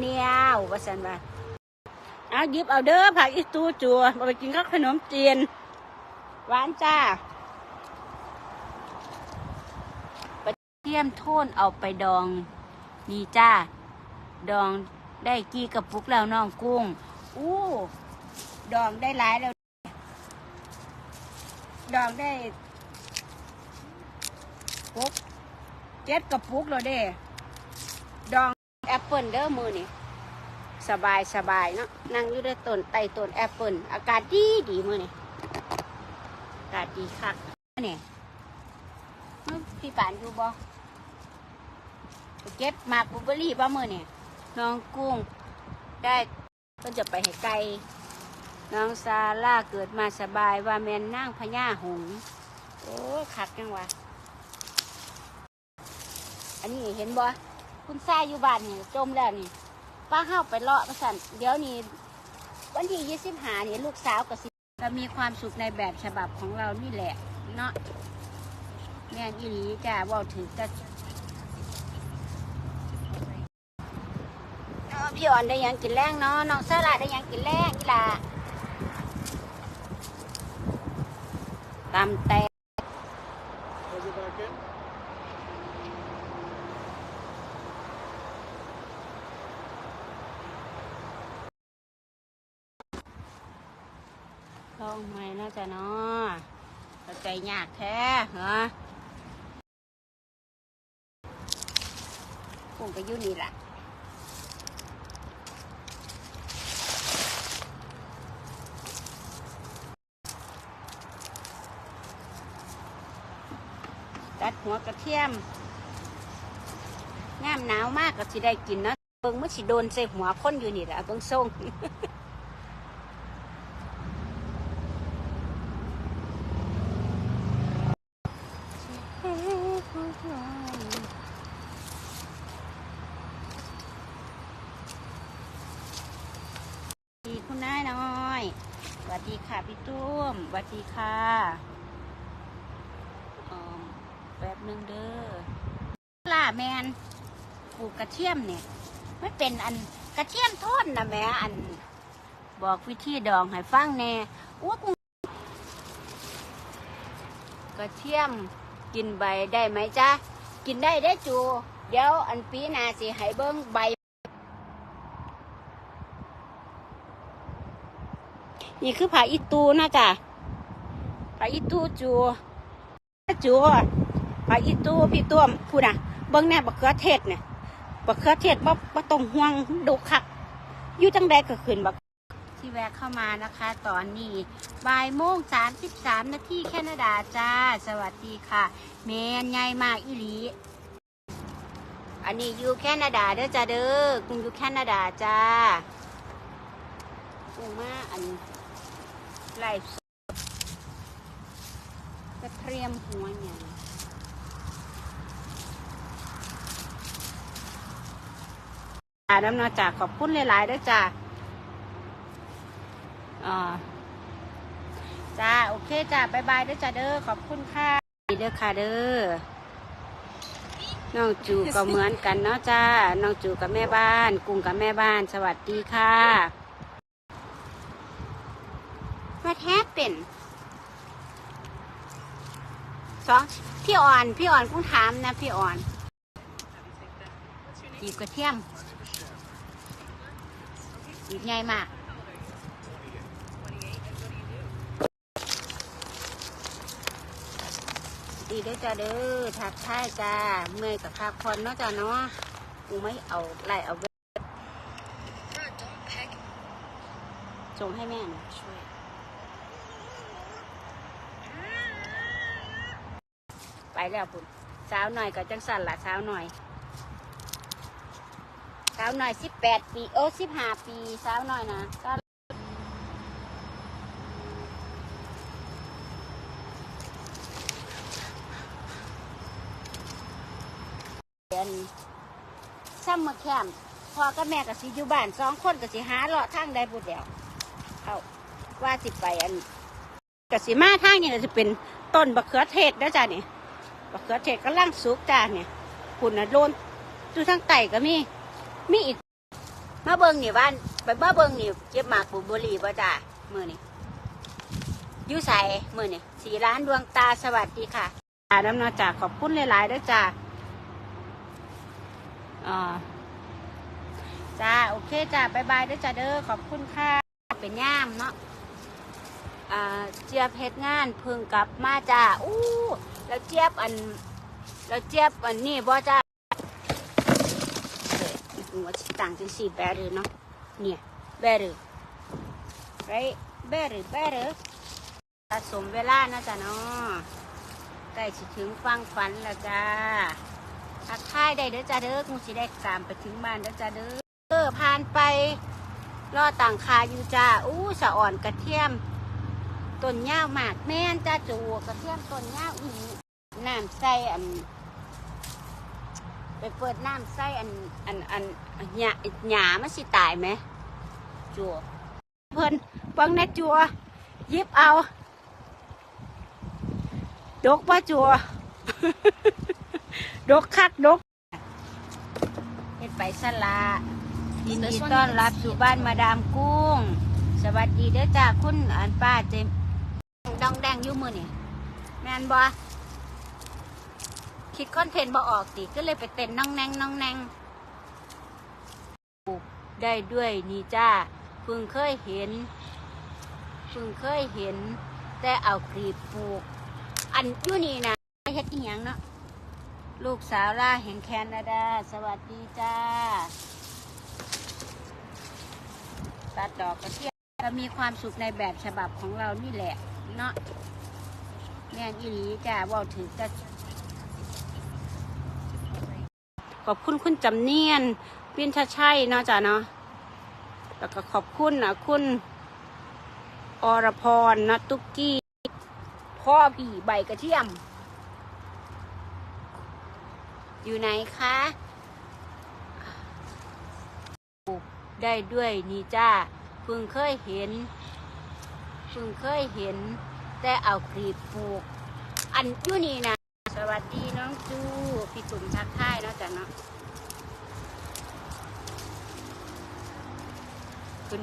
เนี้ยว่าสันว่าเอาหยิบเอาเด้อผักอีตูจัวมาไปกินข้าวขนมจีนหวานจ้าไปเทียมโทนเอาไปดอง นี่จ้า ดองได้กี่กระปุกแล้วน้องกุ้ง อู้ดองได้หลายแล้ว ดองได้ปุกเจ็ดกระปุกแล้วเด้ ดอง เปิลเด้อมือนี่สบายสบายเนาะนั่งอยู่ในต้นไต่ต้นแอปเปิลอากาศดีดีมือนี่อากาศดีคักนี่พี่ปานอยู่บ่เก็บมาบูเบอรี่บ่มือนี่น้องกุ้งได้ก็จะไปให้ไกลน้องซาร่าเกิดมาสบายว่าแมนนั่งพญาหงโอ้คักจังวะอันนี้เห็นบ่ คุณทรายอยู่บ้านนี่จมแล้วนี่ป้าเข้าไปเลาะประสันเดี๋ยวนี้วันที่ยี่สิบหานี่ลูกสาวกับสิเรามีความสุขในแบบฉบับของเรานี่แหละ เนาะแม่นอีหลีจ้าว่าถือจะพี่อ่อนได้ยังกินแรงเนาะน้องซาร่าได้ยังกินแรงอีหล่ะตำแต ลองใหม่น่าจะเนาะใจยากแท้เหรอปุ่งก็ยู่นี่แหละตัดหัวกระเทียมย่ามหนาวมากก็สิได้กินเนาะเบิ่งมันสิโดนใส่หัวคนอยู่นี่แหละเบิ่งส่ง สวัสดีคุณนายน้อยส วัสดีค่ะพี่ตุ้มสวัสดีค่ะแป๊บหนึงเด้อล่าแมนปลูกกระเทียมเนี่ยไม่เป็นอันกระเทียมทอดนะแม่อัน บอกวิธีดองให้ฟังแน่อ้วกกระเทียมกินใบได้ไหมจ๊ะ กินได้ได้จู เดี๋ยวอันปีนาสิให้เบิ้งใบ นี่คือผาอีตูนะจ๊ะผาอีตูจูจูผาอีตูพี่ต้วพูดนะเบิ้งแน่บักเขือเทศเนี่ยบักเขือเทศบ่บ่ต้องห่วงดุคักอยู่จังใดก็ขึ้นบักที่แวะเข้ามานะคะ ตอนนี้บ่ายโมงสามสิบสามนาทีแคนาดาจ้า สวัสดีค่ะ เมนใหญ่มาอีหลีอันนี้อยู่แคนาดาเด้อจ้าเด้อกุงอยู่แคนาดาจ้ากุ้งมาอัน ไล่สดกระเทียมหัวเนี่ยอ่าน้ำนาจากขอบคุณหลายๆด้วยจ้าอ่าจ้า โอเคจ้าบายบายด้วยจ้าเด้อ ขอบคุณค่ะ เด้อค่ะเด้อ น้องจูก็เหมือนกันเนาะจ้า น้องจูกับแม่บ้าน กุ้งกับแม่บ้าน สวัสดีค่ะ happen สองพี่อ่อนพี่อ่อนกุ้งถามนะพี่อ่อนหยิบกระเทียมหยิบง่ายมากดีเด้อจ้าเด้อทักทายจ้าเมื่อยกับพักผ่อนเนาะจ้าเนาะกูไม่เอาไล่เอาเว้ยส่งให้แม่หน่อยช่วย ไป แล้วพุ่นสาวหน่อยก็จังสั่นละสาวหน่อย สาวหน่อยสิบแปดปีโอ้สิบห้าปีสาวหน่อยนะก็เดือนซัมเมอร์แคมป์พ่อกับแม่กับสิอยู่บ้านสองคนกับสิหาเลาะทางใดบุดเดียวเอาว่าสิไปอันกับสิมาทางนี่ก็จะเป็นต้นบะเขือเทศนะจ๊ะนี่ บักเขือเทศก็ล่างสุกจ้าเนี่ยคุณน่ะโดนอยู่ทางไต่ก็มีมีอีกมาเบิ่งนี่บ้านไปมาเบิ่งนี่เก็บหมากปลูกบุรีบ่จ้ามือนี้อยู่ใส่มือนี้สีร้านดวงตาสวัสดีค่ะอาน้ำนาจ่าขอบคุณหลายๆด้วยจ้าอ่าจ้าโอเคจ้าบายบายด้วยจ้าเด้อขอบคุณค่ะเป็นย่ามเนาะเจียบเฮ็ดงานพิ่งกลับมาจ้าอู้ แล้วเจี๊ยบอัน แล้วเจี๊ยบอันนี้บ่จ้าหัวต่างจังสี่ better เนาะเนี่ย better right better better สะสมเวลานะจ๊ะเนาะใกล้สิถึงฟังฝันแล้วจ้าทักทายได้เด้อจ้าเด้อคงสิได้ตามไปถึงบ้านเด้อจ้าเด้อเออผ่านไปรอต่างคาอยู่จ้าอู้สะอ่อนกระเทียม ต้นย่าวมากแม่นจ้าจูกระเทียมต้นย่าวอีน้ำใส่อัน ไปเปิดน้ำใส่อันอันอันหยาหยามันสิตายไหมจัวเพิ่นฟังแน่จัวยิบเอาดกว่าจัวดกคักดกเฮ็ดไปสละยินดีต้อนรับสู่บ้านมาดามกุ้ง สวัสดีเด้อจ้าคุณอันป้าเจม ดองแดงยู่มือนี่แมนบอคิดคอนเทนต์บ่ออกติก็เลยไปเต้นน้องแนงน้องแนงปลูกได้ด้วยนี่จ้าเพิ่งเคยเห็นเพิ่งเคยเห็น แต่เอากรีบปลูก อันยู่นี่นะเฮ็ดอีหยังเนาะลูกสาวล่าแห่งแคนาดา สวัสดีจ้าตัดดอกกระเทียมเรามีความสุขในแบบฉบับของเรานี่แหละ เนาะแม่นอีหลีจ้าเว่าถือจะขอบคุณคุณจำเนียนวินทชัยเนาะจ้ะเนาะแล้วก็ขอบคุณนะคุณอรพรนะตุกกี้พ่อผีใบกระเทียม อยู่ไหนคะได้ด้วยนี่จ้าเพิ่งเคยเห็น เพิ่งเคยเห็น แต่เอากรีบปลูก อันอยู่นี่นะ สวัสดีน้องจูพี่ตุ่มทักทายเนาะจ้ะเนาะคุณ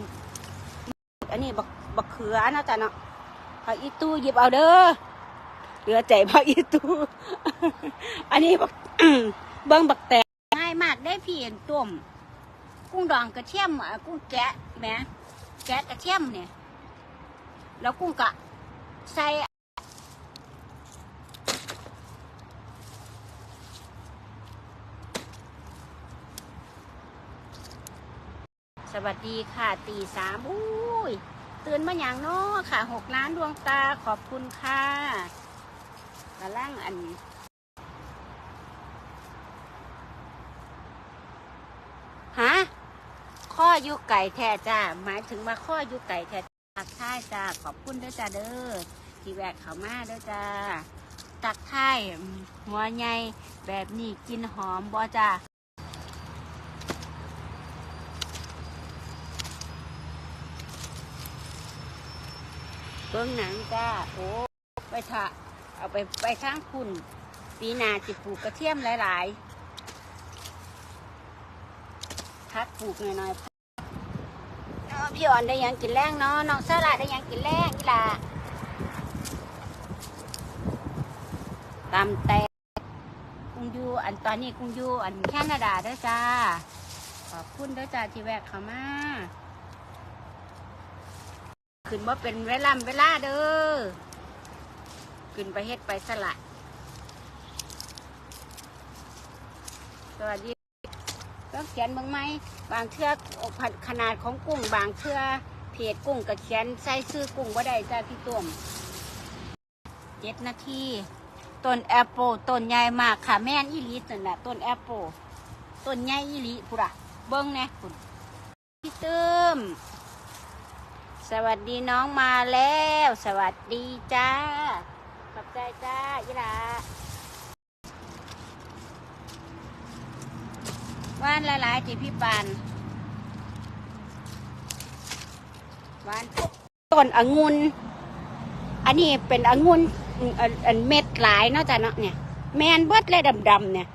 อันนี้บักบักเขือเนาะจ้ะเนาะผักอีตู้หยิบเอาเด้อเหลือใจผักอีตู้อันนี้บักเบิ้งบักแตงง่ายมากได้พี่เห็นต้มกุ้งดองกระเทียมกุ้งแกะแหมแกะกระเทียมเนี่ย แล้วกุ้งกะใส่สวัสดีค่ะตีสามอุ้ยตื่นมาอย่างน้อค่ะหกล้านดวงตาขอบคุณค่ะกระล่างอันฮะข้อยุไก่แท้จ้าหมายถึงมาข้อยุไก่แท้ ตักท้ายจ้าขอบคุณเด้อจ้าเด้อที่แวะเขามาเด้อจ้าตักท้ายหัวใหญ่แบบนี้กินหอมบ่จ้าเบิ้งหนังจ้าโอ้ไปถะเอาไปไปข้างคุณปีนาจิปลูกกระเทียมหลาย ๆ พักปลูกหน่อยๆเอ้อ พี่อ่อนได้ยังกินแรงเนาะน้องสละได้ยังกินแรงกีฬาตำแตกกุ้งยูอันตอนนี้กุ้งยูอันแคนาดาเด้อจ้า ขอบคุณเด้อจ้าที่แวะเข้ามาขึ้นว่าเป็นเวลาเวลาเด้อขึ้นไปเฮ็ดไปสละสวัสดี ต้องเขียนบางไหมบางเทือกขนาดของกุ้งบางเทือเพจกุ้งกับเขียนใส่ซื้อกุ้งว่าได้จ้าพี่ต้วมเจ็ดนาทีต้นแอปเปิลต้นใหญ่มากค่ะแม่นอีลีนั่นแหละต้นแอปเปิลต้นใหญ่อีลีพุระเบิ้งแน่คุณพี่เติมสวัสดีน้องมาแล้ว สวัสดีจ้าขอบใจจ้ายีหลา ว่านหลายๆที่พี่ปานว่านต้นองุ่นอันนี้เป็นองุ่นอันอันเม็ดหลายเนาะจ้ะเนาะเนี่ย แมนเบิดเลยดำๆเนี่ย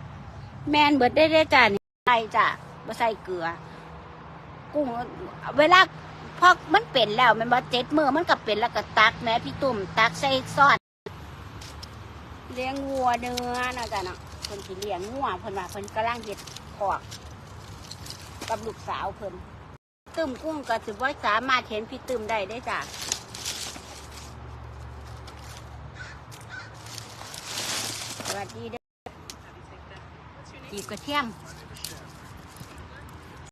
แมนเบิดได้เลยจ้ะนี่ใส่จ้ะบ่ใส่เกลือ กุ้งเวลาพอมันเป็นแล้วมันบ่เจ็ดมือมันก็เป็นแล้วก็ตักแม่พี่ตุ่มตักใส่ซอสเลี้ยงวัวเนื้อนะจ้ะเนาะเพิ่เลี้ยงงัวเพิ่นว่าเพิ่นกำลังเฮ็ด อก กับลูกสาวเพิ่นตึมกุ้งก็ถือว่าสามารถเห็นพี่ตึมได้ได้จ้ะสวัสดีเด้อจีบกระเทียม